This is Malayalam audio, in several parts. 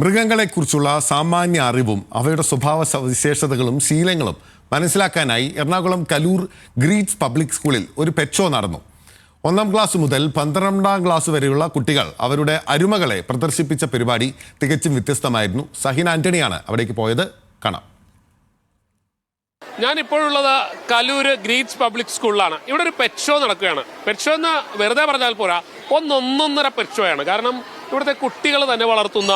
മൃഗങ്ങളെക്കുറിച്ചുള്ള സാമാന്യ അറിവും അവയുടെ സ്വഭാവ സവിശേഷതകളും ശീലങ്ങളും മനസ്സിലാക്കാനായി എറണാകുളം കലൂർ ഗ്രീറ്റ്സ് പബ്ലിക് സ്കൂളിൽ ഒരു പെച്ചോ നടന്നു. ഒന്നാം ക്ലാസ് മുതൽ പന്ത്രണ്ടാം ക്ലാസ് വരെയുള്ള കുട്ടികൾ അവരുടെ അരുമകളെ പ്രദർശിപ്പിച്ച പരിപാടി തികച്ചും വ്യത്യസ്തമായിരുന്നു. സഹിൻ ആന്റണിയാണ് അവിടേക്ക് പോയത്. കാണാം. ഞാനിപ്പോഴുള്ളത് കലൂർ ഗ്രീറ്റ്സ് പബ്ലിക് സ്കൂളിലാണ്. ഇവിടെ ഒരു പെറ്റ് ഷോ നടക്കുകയാണ്. പെറ്റ് ഷോ എന്ന് വെറുതെ പറഞ്ഞാൽ പോരാ ഒന്നൊന്നൊന്നര പെറ്റ് ഷോയാണ് കാരണം ഇവിടുത്തെ കുട്ടികൾ തന്നെ വളർത്തുന്ന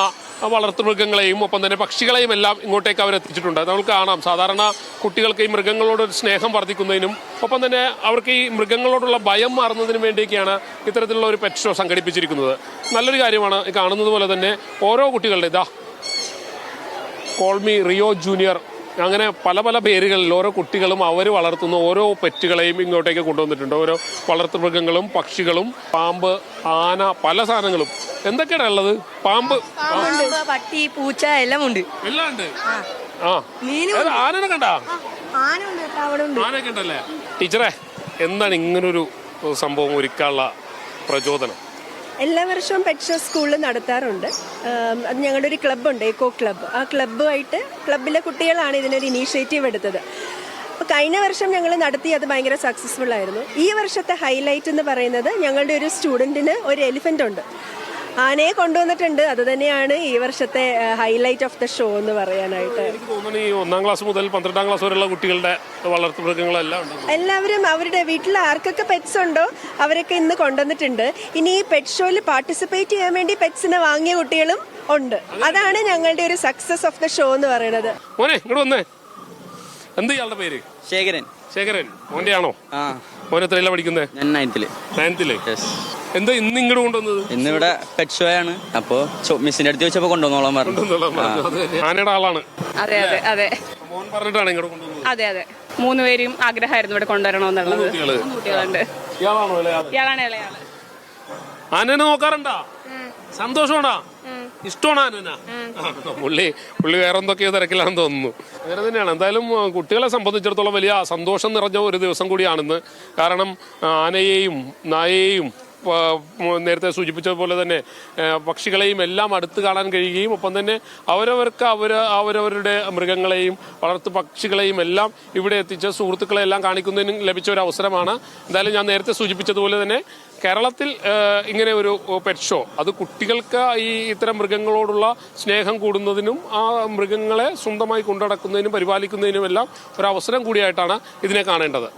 വളർത്തുമൃഗങ്ങളെയും ഒപ്പം തന്നെ പക്ഷികളെയും എല്ലാം ഇങ്ങോട്ടേക്ക് അവർ എത്തിച്ചിട്ടുണ്ട്. നമുക്ക് കാണാം. സാധാരണ കുട്ടികൾക്ക് ഈ മൃഗങ്ങളോട് സ്നേഹം വർദ്ധിക്കുന്നതിനും ഒപ്പം തന്നെ അവർക്ക് ഈ മൃഗങ്ങളോടുള്ള ഭയം മാറുന്നതിനും വേണ്ടിയൊക്കെയാണ് ഇത്തരത്തിലുള്ള ഒരു പെറ്റ് ഷോ സംഘടിപ്പിച്ചിരിക്കുന്നത്. നല്ലൊരു കാര്യമാണ് കാണുന്നത് പോലെ തന്നെ ഓരോ കുട്ടികളുടെ ഇതാ കോൾമി റിയോ ജൂനിയർ അങ്ങനെ പല പല പേരുകളിൽ ഓരോ കുട്ടികളും അവർ വളർത്തുന്ന ഓരോ പെറ്റുകളെയും ഇങ്ങോട്ടേക്ക് കൊണ്ടുവന്നിട്ടുണ്ട്. ഓരോ വളർത്തുമൃഗങ്ങളും പക്ഷികളും പാമ്പ് ആന പല സാധനങ്ങളും. എന്തൊക്കെയാണ് ഉള്ളത്? പാമ്പ്? പട്ടി പൂച്ച എല്ലാം ഉണ്ട്. എല്ലാം ഉണ്ട്. ആ. ആനനെ കണ്ടാ? ആനയൊക്കെ ഉണ്ടല്ലേ? ടീച്ചറെ എന്താണ് ഇങ്ങനൊരു സംഭവം ഒരുക്കാനുള്ള പ്രചോദനം? എല്ലാ വർഷവും പെറ്റ് ഷോ സ്കൂളിൽ നടത്താറുണ്ട്. അത് ഞങ്ങളുടെ ഒരു ക്ലബ്ബുണ്ട് എക്കോ ക്ലബ്ബ് ആ ക്ലബ്ബുമായിട്ട് ക്ലബ്ബിലെ കുട്ടികളാണ് ഇതിനൊരു ഇനീഷ്യേറ്റീവ് എടുത്തത്. അപ്പോൾ കഴിഞ്ഞ വർഷം ഞങ്ങൾ നടത്തി അത് ഭയങ്കര സക്സസ്ഫുൾ ആയിരുന്നു. ഈ വർഷത്തെ ഹൈലൈറ്റ് എന്ന് പറയുന്നത് ഞങ്ങളുടെ ഒരു സ്റ്റുഡന്റിന് ഒരു എലിഫന്റ് ഉണ്ട്. ആനയെ കൊണ്ടുവന്നിട്ടുണ്ട്. അത് തന്നെയാണ് ഈ വർഷത്തെ ഹൈലൈറ്റ് ഓഫ് ദ ഷോ എന്ന് പറയാനായിട്ട്. എനിക്ക് തോന്നുന്നു ഈ ഒന്നാം ക്ലാസ് മുതൽ പന്ത്രണ്ടാം ക്ലാസ് വരെയുള്ള കുട്ടികളുടെ വളർത്തു മൃഗങ്ങളെല്ലാം എല്ലാവരും അവരുടെ വീട്ടിൽ ആർക്കൊക്കെ പെറ്റ്സ് ഉണ്ടോ അവരൊക്കെ ഇന്ന് കൊണ്ടുവന്നിട്ടുണ്ട്. ഇനി ഈ പെറ്റ് ഷോയിൽ പാർട്ടിസിപ്പേറ്റ് ചെയ്യാൻ വേണ്ടി പെറ്റ്സിനെ വാങ്ങിയ കുട്ടികളും ഉണ്ട്. അതാണ് ഞങ്ങളുടെ ഒരു സക്സസ് ഓഫ് ദ ഷോ എന്ന് പറയുന്നത്. മോനെ ഇങ്ങോട്ട് വന്നേ. എന്ത് ഇയാളുടെ പേര്? ശേഖരൻ. ശേഖരൻ. മോന്റെ ആണോ ആ. മോൻ എത്രയല്ല പഠിക്കുന്നത് ഞാൻ നയൻത്തിൽ നയൻത്തിൽ യെസ് എന്താ ഇന്ന് ഇങ്ങോട്ട് കൊണ്ടുവന്നത്? ഇന്നിവിടെ പെറ്റ് ഷോ ആണ്. അപ്പോ മിസ്സിന്റെ അടുത്ത് ചോദിച്ചപ്പോ കൊണ്ടുവന്നോളാം പറഞ്ഞു. ആനയുടെ ആളാണ്. അതെ അതെ അതെ. മോൻ പറഞ്ഞിട്ടാണ് ഇങ്ങോട്ട് കൊണ്ടുവന്നത്. അതെ അതെ. മൂന്ന് പേരും ആഗ്രഹമായിരുന്നു ഇവിടെ കൊണ്ടുവരണമെന്നുള്ളത്. കുട്ടികളുണ്ട്. ഇയാളാണോ ഇളയാൾ? ആനനെ നോക്കാറുണ്ടാ? സന്തോഷമാണോ? ഇഷ്ടമാണ് ആനന. പുള്ളി പുള്ളി വേറെ എന്തൊക്കെയോ തിരക്കിലാണെന്ന് തോന്നുന്നു. അങ്ങനെ തന്നെയാണ്. എന്തായാലും കുട്ടികളെ സംബന്ധിച്ചിടത്തോളം വലിയ സന്തോഷം നിറഞ്ഞ ഒരു ദിവസം കൂടിയാണെന്ന്. കാരണം ആനയെയും നായയെയും നേരത്തെ സൂചിപ്പിച്ചതുപോലെ തന്നെ പക്ഷികളെയും എല്ലാം അടുത്ത് കാണാൻ കഴിയുകയും ഒപ്പം തന്നെ അവരവർക്ക് അവർ അവരവരുടെ മൃഗങ്ങളെയും വളർത്തു പക്ഷികളെയും എല്ലാം ഇവിടെ എത്തിച്ച് സുഹൃത്തുക്കളെ എല്ലാം കാണിക്കുന്നതിനും ലഭിച്ച ഒരു അവസരമാണ്. എന്തായാലും ഞാൻ നേരത്തെ സൂചിപ്പിച്ചതുപോലെ തന്നെ കേരളത്തിൽ ഇങ്ങനെ ഒരു പെറ്റ് ഷോ അത് കുട്ടികൾക്ക് ഈ ഇത്തരം മൃഗങ്ങളോടുള്ള സ്നേഹം കൂടുന്നതിനും ആ മൃഗങ്ങളെ സ്വന്തമായി കൊണ്ടുനടക്കുന്നതിനും പരിപാലിക്കുന്നതിനുമെല്ലാം ഒരു അവസരം കൂടിയായിട്ടാണ് ഇതിനെ കാണേണ്ടത്.